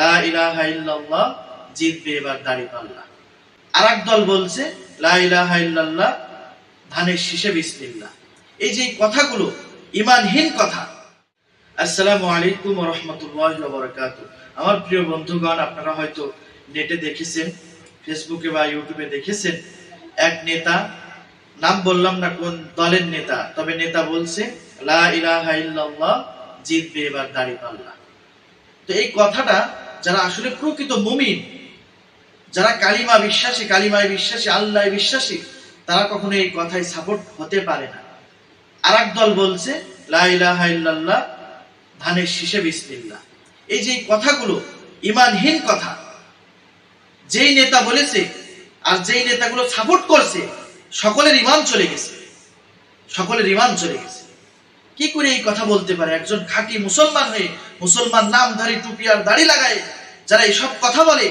লা ইলাহা ইল্লাল্লাহ জিতবে এবার দাড়ি পাল্লা। আর এক দল বলছে, লা ইলাহা ইল্লাল্লাহ ধানের শীষে বিসমিল্লাহ। এই যে কথাগুলো ইমানহীন কথা। আসসালামু আলাইকুম রাহমাতুল্লাহি ওয়া আমার প্রিয় বন্ধুগণ, আপনারা হয়তো নেটে দেখেছেন, ফেসবুকে বা ইউটিউবে দেখেছেন, এক নেতা, নাম বললাম না কোন দলের নেতা, তবে নেতা বলছে, লা ইলাহা ইল্লাল্লাহ জিতবে এবার দাড়ি পাল্লা। তো এই কথাটা যারা আসলে প্রকৃত মুমিন, যারা কালিমা বিশ্বাসী, কালিমায় বিশ্বাসী আল্লাহ বিশ্বাসী, তারা কখনো এই কথায় সাপোর্ট হতে পারে না। আর দল বলছে, লা ইলাহা ইল্লাল্লাহ, ধানের শীষে বিসমিল্লাহ। এই যে কথাগুলো, ইমানহীন কথা, যেই নেতা বলেছে আর যেই নেতাগুলো সাপোর্ট করছে, সকলের ইমান চলে গেছে। সকলের ইমান চলে গেছে। কি করে এই কথা বলতে পারে? একজন খাঁটি মুসলমান হয়ে মুসলমান নামধারী টুপি আর দাড়ি লাগায়, যারা এইসব কথা বলে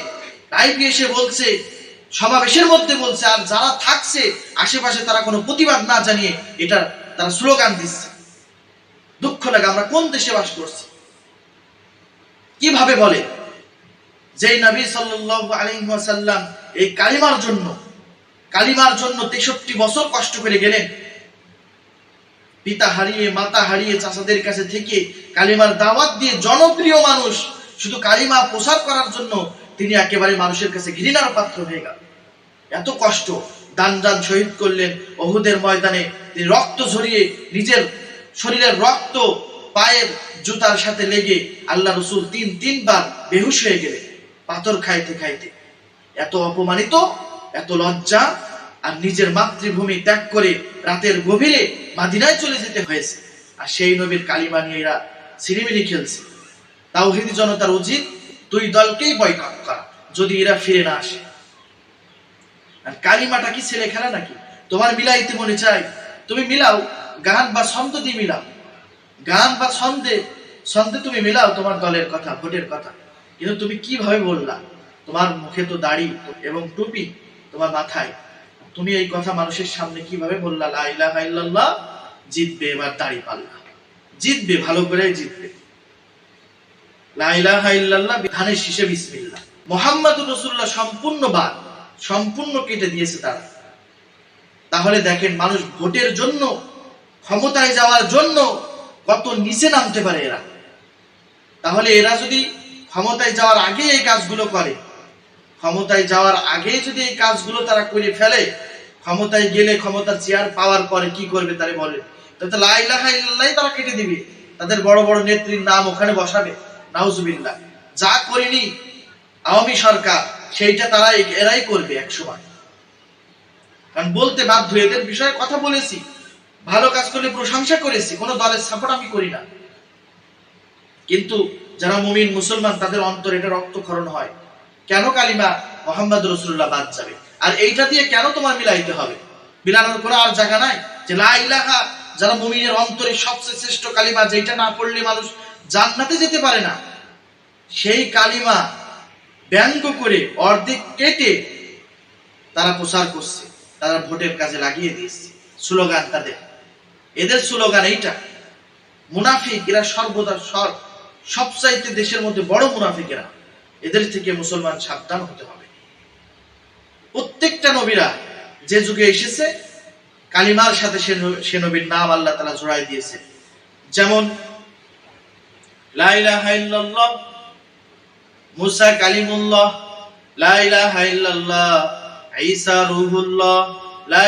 লাইভে এসে বলছে, সমাবেশের মধ্যে বলছে, আর যারা থাকছে, আশেপাশে তারা কোনো প্রতিবাদ না জানিয়ে এটা তারা স্লোগান দিচ্ছে। দুঃখ লাগে, আমরা কোন দেশে বাস করছি? কীভাবে বলে? যেই নবী সাল্লাল্লাহু আলাইহি ওয়াসাল্লাম এই কালিমার জন্য কালিমার জন্য তেষট্টি বছর কষ্ট করে গেলেন পিতা হারিয়ে, মাতা হারিয়ে চাচাদের কাছে থেকে কালিমার দাওয়াত দিয়ে জনপ্রিয় মানুষ, শুধু কালিমা প্রসার করার জন্য তিনি একেবারে মানুষের কাছে ঘৃণার পাত্র হয়ে গেল। এত কষ্ট দান দান শহীদ করলেন অহুদের ময়দানে। তিনি রক্ত ঝরিয়ে নিজের শরীরের রক্ত পায়ের জুতার সাথে লেগে আল্লাহ রসুল তিন তিনবার বেহুশ হয়ে গেলেন, পাথর খাইতে খাইতে। এত অপমানিত, এত লজ্জা আর নিজের মাতৃভূমি ত্যাগ করে রাতের গভীরে মাদিনায় চলে যেতে হয়েছে। আর সেই নবীর কালিমা নিয়ে এরা সিনেমিনি খেলছে। তাওহিদি জনতার উচিত দুই দলকেই বয়কট করা, যদি এরা ফিরে না আসে। আর কালিমাটা কি ছেলে খেলা নাকি? তোমার মিলাইতে মনে চাই। তুমি মিলাও, গান বা ছন্দ দিয়ে মিলাও। গান বা ছন্দে ছন্দে তুমি মিলাও তোমার দলের কথা, ভোটের কথা। কিন্তু তুমি কীভাবে বললা? তোমার মুখে তো দাড়ি এবং টুপি তোমার মাথায়। তুমি এই কথা মানুষের সামনে কীভাবে বললা? লা ইল্লাল্লাহ, জিতবে এবার দাড়ি পাল্লা। জিতবে, ভালো করে জিতবে। লা ইলাহা ইল্লাল্লাহ, ধানের শীষে বিসমিল্লাহ। মোহাম্মদুর রাসূলুল্লাহ সম্পূর্ণ বাদ, সম্পূর্ণ কেটে দিয়েছে তারা। তাহলে দেখেন, মানুষ ভোটের জন্য, ক্ষমতায় যাওয়ার জন্য কত নিচে নামতে পারে এরা। তাহলে এরা যদি ক্ষমতায় যাওয়ার আগে এই কাজগুলো করে, ক্ষমতায় যাওয়ার আগে যদি এই কাজগুলো তারা করে ফেলে ক্ষমতায় গেলে ক্ষমতার চেয়ার পাওয়ার পরে কি করবে তারা বলে? তারা কেটে দিবে। তাদের বড় বড় নেত্রীর নাম ওখানে বসাবে। নাউজুবিল্লাহ। যা করেনি আওয়ামী সরকার, সেইটা তারা এরাই করবে এক সময় কারণ বলতে বাধ্য, এদের বিষয়ে কথা বলেছি। ভালো কাজ করলে প্রশংসা করেছি, কোনো দলের সাপোর্ট আমি করি না। কিন্তু যারা মুমিন, মুসলমান, তাদের অন্তর এটা রক্তক্ষরণ হয়। কেন কালিমা মোহাম্মদ রসুল্লাহ বাদ যাবে? আর এইটা দিয়ে কেন তোমার মিলাইতে হবে? মিলানোর কোনো আর জায়গা নাই? যে লা ইলাহা যারা মুমিনের অন্তরে সবচেয়ে শ্রেষ্ঠ কালিমা যেটা না পড়লে মানুষ জান্নাতে যেতে পারে না। সেই কালিমা ব্যঙ্গ করে অর্ধেক কেটে তারা প্রচার করছে, তারা ভোটের কাজে লাগিয়ে দিয়েছে। স্লোগান তাদের। এদের স্লোগান এইটা। মুনাফিক, এরা সর্বদা সর সবচাইতে দেশের মধ্যে বড় মুনাফিকেরা। এদের থেকে মুসলমান সাবধান হতে হবে। প্রত্যেকটা নবীরা যে যুগে এসেছে, কালিমার সাথে সে নবীর নাম আল্লাহ তালা জোড়াই দিয়েছে। যেমন মুসা কালিমুল্লাহ, লা ইলাহা ইল্লাল্লাহ, ঈসা রূহুল্লাহ, লা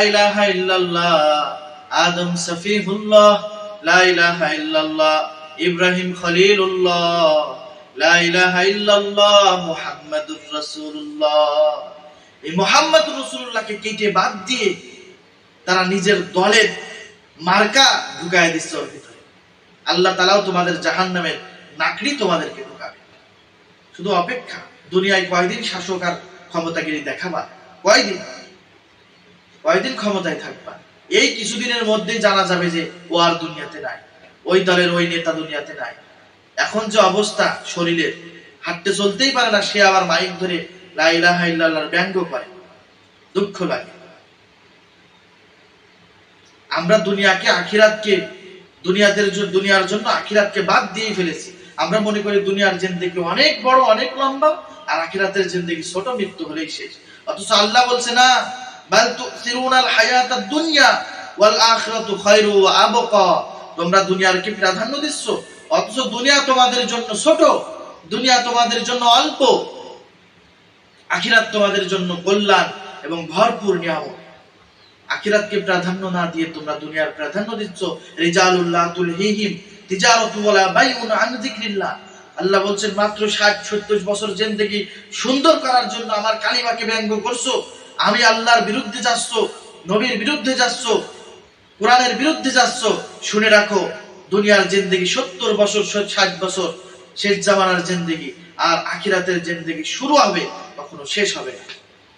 আদম সফিহুল্লাহ ইব্রাহিম খলিলুল্লাহ মুহাম্মাদুর রাসূলুল্লাহ। এই মুহাম্মদুর রাসূলুল্লাহকে কেটে বাদ দিয়ে তারা নিজের দলের মার্কা ঢুকায় দিচ্ছে ওর ভিতরে। আল্লাহ তালাও তোমাদের জাহান্নামের নাকড়ি তোমাদেরকে ঢুকাবে। শুধু অপেক্ষা, দুনিয়ায় কয়দিন শাসক আর ক্ষমতাগিরি দেখাবা? কয়দিন? কয়দিন ক্ষমতায় থাকবা? এই কিছুদিনের মধ্যেই জানা যাবে যে ও আর দুনিয়াতে নাই। ওই দলের ওই নেতা দুনিয়াতে নাই। এখন যে অবস্থা, শরীরের, হাঁটতে চলতেই পারে না, সে আবার মাইক ধরে লা ইলাহা ইল্লাল্লাহর ব্যঙ্গ করে, দুঃখ লাগে। আমরা দুনিয়াকে আখিরাতকে, দুনিয়াদের দুনিয়ার জন্য আখিরাতকে বাদ দিয়ে ফেলেছি। আমরা মনে করি দুনিয়ার জিন্দেগি অনেক বড়, অনেক লম্বা, আর আখিরাতের জিন্দেগি ছোট, মৃত্যু হলেই শেষ। অথচ আল্লাহ বলছে না, বাল তুসিরুনাল দুনিয়া তোমরা দুনিয়ার কি প্রাধান্য দিচ্ছ? অথচ দুনিয়া তোমাদের জন্য ছোট, দুনিয়া তোমাদের জন্য অল্প। আখিরাত তোমাদের জন্য কল্যাণ এবং ভরপুর নিয়ামত। আখিরাতকে প্রাধান্য না দিয়ে তোমরা দুনিয়ার প্রাধান্য দিচ্ছ। রিজালুল্লাহ তুলহিহিম তিজারাতু ওয়ালা বাইউন আন যিকরিল্লাহ। আল্লাহ বলছেন, মাত্র 60 70 বছর জিন্দেগি সুন্দর করার জন্য আমার কালিমাকে ব্যঙ্গ করছ। আমি আল্লাহর বিরুদ্ধে যাচ্ছ, নবীর বিরুদ্ধে যাচ্ছ, কোরআনের বিরুদ্ধে যাচ্ছ। শুনে রাখো, দুনিয়ার জিন্দেগি 70 বছর 60 বছর শেষ জামানার জিন্দেগি আর আখিরাতের জিন্দেগি শুরু হবে। কখনো শেষ হবে না।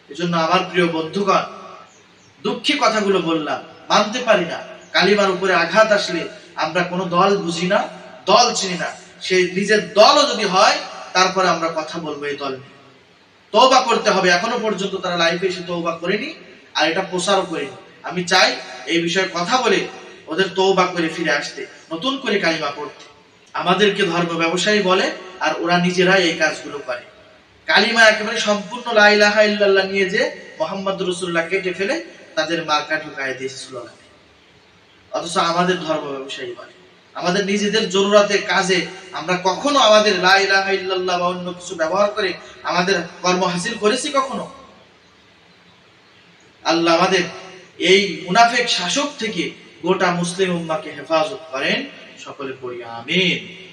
এজন্য আমার প্রিয় বন্ধুগণ, দুঃখী কথাগুলো বললাম, মানতে পারি না। কালিমার উপরে আঘাত আসলে আমরা কোনো দল বুঝি না, দল চিনি না। সে নিজের দলও যদি হয়, তারপরে আমরা কথা বলব এই দল নিয়ে। তৌবা করতে হবে। এখনও পর্যন্ত তারা লাইফে এসে তৌবা করেনি, আর এটা প্রসারও করেনি। আমি চাই এই বিষয়ে কথা বলে ওদের তৌবা করে ফিরে আসতে, নতুন করে কালিমা পড়তে। আমাদেরকে ধর্ম ব্যবসায়ী বলে, আর ওরা নিজেরাই এই কাজগুলো করে। কালিমা একেবারে সম্পূর্ণ লাইলাহা ইল্লাল্লাহ নিয়ে যে মোহাম্মদ রসুল্লাহ কেটে ফেলে তাদের মার্কা ঢুকায় দিয়েছে স্লোগানে অথচ আমাদের ধর্ম ব্যবসায়ী বলে। আমাদের নিজেদের জরুরাতে কাজে আমরা কখনো আমাদের লা ইলাহা ইল্লাল্লাহ বা অন্য কিছু ব্যবহার করে আমাদের কর্ম হাসিল করেছি কখনো? আল্লাহ আমাদের এই মুনাফেক শাসক থেকে গোটা মুসলিম উম্মাকে হেফাজত করেন। সকলে পড়ি, আমিন।